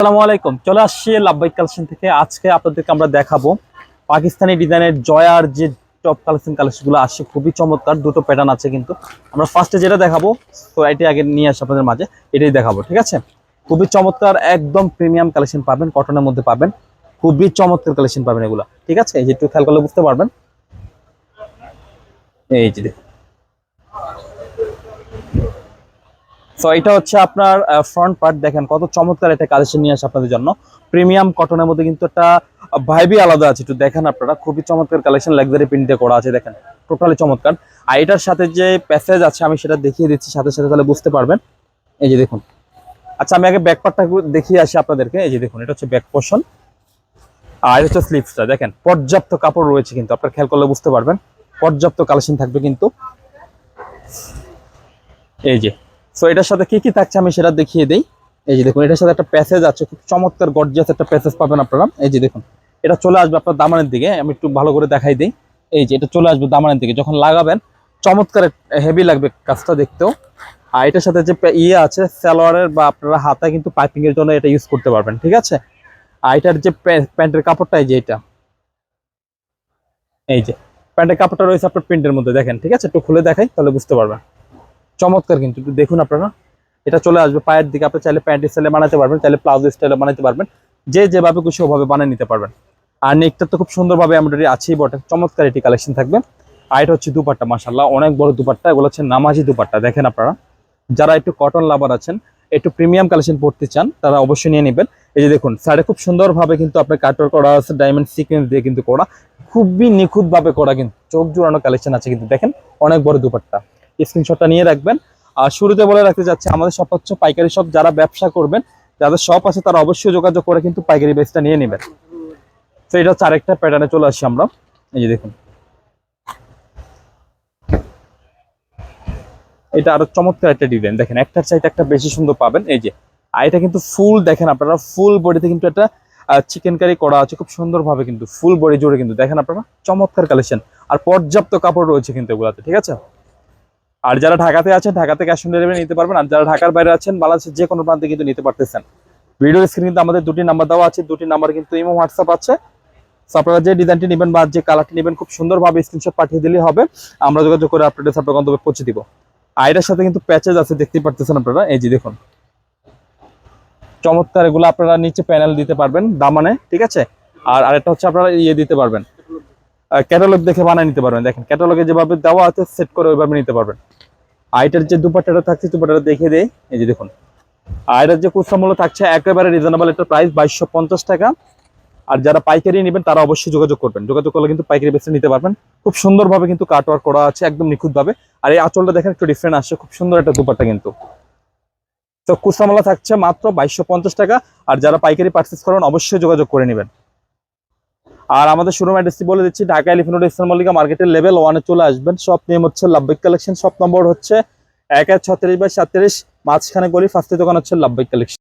আসসালামু আলাইকুম। চলে আসছি লাভবাইক কালেকশন থেকে। আজকে আপনাদেরকে আমরা দেখাবো পাকিস্তানি ডিজাইনের জয়ার যে টপ কালেকশন কালেকশনগুলো আসছে খুবই চমৎকার। দুটো প্যাটার্ন আছে কিন্তু। আমরা ফার্স্টে যেটা দেখাবো তো এটি আগে নিয়ে আসি আপনাদের মাঝে, এটাই দেখাবো, ঠিক আছে? খুবই চমৎকার, একদম প্রিমিয়াম কালেকশন পাবেন কটনের মধ্যে পাবেন। খুবই চমৎকার কালেকশন পাবেন এগুলো, ঠিক আছে? এই যে একটু খেয়াল করলে বুঝতে পারবেন। এই যে সো এটা হচ্ছে আপনার ফ্রন্ট পার্ট দেখেন কত চমৎকার একটা কালেকশন নিয়ে আসে আপনাদের জন্য। প্রিমিয়াম কটনের মধ্যে কিন্তু একটা ভাইবই আলাদা আছে। একটু দেখেন আপনারা, খুবই চমৎকার কালেকশন লাক্সারি প্রিন্টে করা আছে, দেখেন। টোটালি চমৎকার। আর এটার সাথে যে প্যাসেজ আছে, আমি সেটা দেখিয়ে দিচ্ছি, সাথে সাথে তাহলে বুঝতে পারবেন। এই যে দেখুন। আচ্ছা আমি আগে ব্যাক পার্টটা দেখিয়ে আসি আপনাদেরকে। এই যে দেখুন, এটা হচ্ছে ব্যাক পোর্শন আর হচ্ছে স্লিপসটা দেখেন। পর্যাপ্ত কাপড় রয়েছে কিন্তু, আপনারা খেয়াল করলে বুঝতে পারবেন। পর্যাপ্ত কালেকশন থাকবে কিন্তু। এই যে সো এটার সাথে কি কি থাকছে আমি সেটা দেখিয়ে দিই। এই যে দেখুন, এটার সাথে একটা প্যাসেজ আছে, খুব চমৎকার গর্জিয়াস একটা প্যাসেজ পাবেন আপনারা। এই যে দেখুন, এটা চলে আসবে আপনার দামানের দিকে, আমি একটু ভালো করে দেখাই দিই। এই যে এটা চলে আসবে দামানের দিকে, যখন লাগাবেন, চমৎকার হেভি লাগবে কাজটা দেখতেও। আর এটার সাথে যে ইয়ে আছে, সালোয়ারের বা আপনারা হাতে কিন্তু পাইপিং এর জন্য এটা ইউজ করতে পারবেন, ঠিক আছে? আর এটার যে প্যা- প্যান্টের কাপড়টা, এই যে এটা। এই যে, প্যান্টের কাপড়টা রয়েছে আপনার প্রিন্টের মধ্যে, দেখেন, ঠিক আছে? একটু খুলে দেখাই, তাহলে বুঝতে পারবেন। চমৎকার কিন্তু দেখুন আপনারা। এটা চলে আসবে পায়ের দিকে, আপনি চাইলে প্যান্ট স্টাইলে বানাতে পারবেন, চাইলে প্লাউজ স্টাইলে বানাতে পারবেন। যে যেভাবে খুশি ওভাবে বানিয়ে নিতে পারবেন। আর নেকটা তো খুব সুন্দরভাবে এমব্রয়ডারি আছেই বটে, চমৎকার এটি কালেকশন থাকবে। আর এটা হচ্ছে দুপাট্টা মাসাল্লাহ অনেক বড় দুপাট্টা, এগুলো হচ্ছে নামাজি দুপাট্টা, দেখেন আপনারা। যারা একটু কটন লাভার আছেন, একটু প্রিমিয়াম কালেকশন পড়তে চান, তারা অবশ্যই নিয়ে নেবেন। এই যে দেখুন সাইডে খুব সুন্দরভাবে কিন্তু আপনার কাটর করা আছে ডায়মন্ড সিকোয়েন্স দিয়ে কিন্তু করা। খুবই নিখুঁতভাবে করা কিন্তু, চোখ জোড়ানো কালেকশন আছে কিন্তু, দেখেন, অনেক বড় দুপাট্টা। স্ক্রিনশটটা নিয়ে রাখবেন। আর শুরুতে বলে রাখতে যাচ্ছে, আমাদের শপ হচ্ছে পাইকারি শপ যারা ব্যবসা করবেন, যাদের শপ আছে তারা অবশ্যই যোগাযোগ করে কিন্তু পাইকারি বেসটা নিয়ে নেবেন। তো এটা হচ্ছে আরেকটা প্যাটার্নে চলে আসি আমরা। এই যে দেখুন। এটা আরও চমৎকার একটা ডিজাইন দেখেন, একটার চাইতে একটা বেশি সুন্দর পাবেন। এই যে, আর এটা কিন্তু ফুল দেখেন আপনারা ফুল বডিতে কিন্তু একটা চিকেন কারি করা আছে, খুব সুন্দরভাবে কিন্তু ফুল বডি জুড়ে কিন্তু। দেখেন আপনারা, চমৎকার কালেকশন আর পর্যাপ্ত কাপড় রয়েছে কিন্তু এগুলাতে, ঠিক আছে? আর যারা ঢাকাতে আছেন ঢাকাতে ক্যাশ অন ডেলিভারি নিতে পারবেন। আর যারা ঢাকার বাইরে আছেন, বাংলাদেশের যে কোনো প্রান্তে কিন্তু নিতে পারতেছেন। ভিডিও স্ক্রিন কিন্তু আমাদের দুটি নাম্বার দেওয়া আছে, দুটি নাম্বার কিন্তু ইমো হোয়াটসঅ্যাপ আছে। আপনারা যে ডিজাইনটি নেবেন বা যে কালারটি নেবেন, খুব সুন্দরভাবে স্ক্রিনশট পাঠিয়ে দিলেই হবে। আমরা যোগাযোগ করে আপনাদের আপনার গন্তব্যে পৌঁছে দিব। আর এটার সাথে কিন্তু প্যাচেজ আছে দেখতেই পারতেছেন আপনারা? এই যে দেখুন। চমৎকার এগুলো আপনারা নিচে প্যানেল দিতে পারবেন, দামানে, ঠিক আছে? আর আরেকটা হচ্ছে আপনারা ইয়ে দিতে পারবেন। ক্যাটালগ দেখে বানিয়ে নিতে পারবেন। দেখেন ক্যাটালগে যেভাবে দেওয়া আছে সেট করে ওইভাবে নিতে পারবেন। আইটার যে দুপাট্টাটা থাকছে দুপাট্টাটা দেখে দেয় এই যে দেখুন আর এটার যে খুচরা মূল্য থাকছে, একেবারে রিজনেবল একটা প্রাইস বাইশশো পঞ্চাশ টাকা। আর যারা পাইকারি নেবেন, তারা অবশ্যই যোগাযোগ করবেন। যোগাযোগ করলে কিন্তু পাইকারি বেসে নিতে পারবেন। খুব সুন্দরভাবে কিন্তু কাট ওয়ার্ক করা আছে, একদম নিখুঁতভাবে। আর এই আঁচলটা দেখেন, একটু ডিফারেন্ট আসছে। খুব সুন্দর একটা দুপাট্টা কিন্তু। তো কুসামালা থাকছে মাত্র বাইশশো টাকা। আর যারা পাইকারি পার্চেস করেন, অবশ্যই যোগাযোগ করে নেবেন। আর আমাদের শোরুম অ্যাড্রেসটি বলে দিচ্ছি, ঢাকা এলিফেন্ট রোড ইসলাম মল্লিকা মার্কেটের লেভেল ওয়ানে চলে আসবেন। শপ নেম হচ্ছে লাভবিক কালেকশন শপ নম্বর হচ্ছে এক এক ছত্রিশ বাই সাতত্রিশ, মাঝখানে গলি ফার্স্টের দোকান হচ্ছে লাভবিক কালেকশন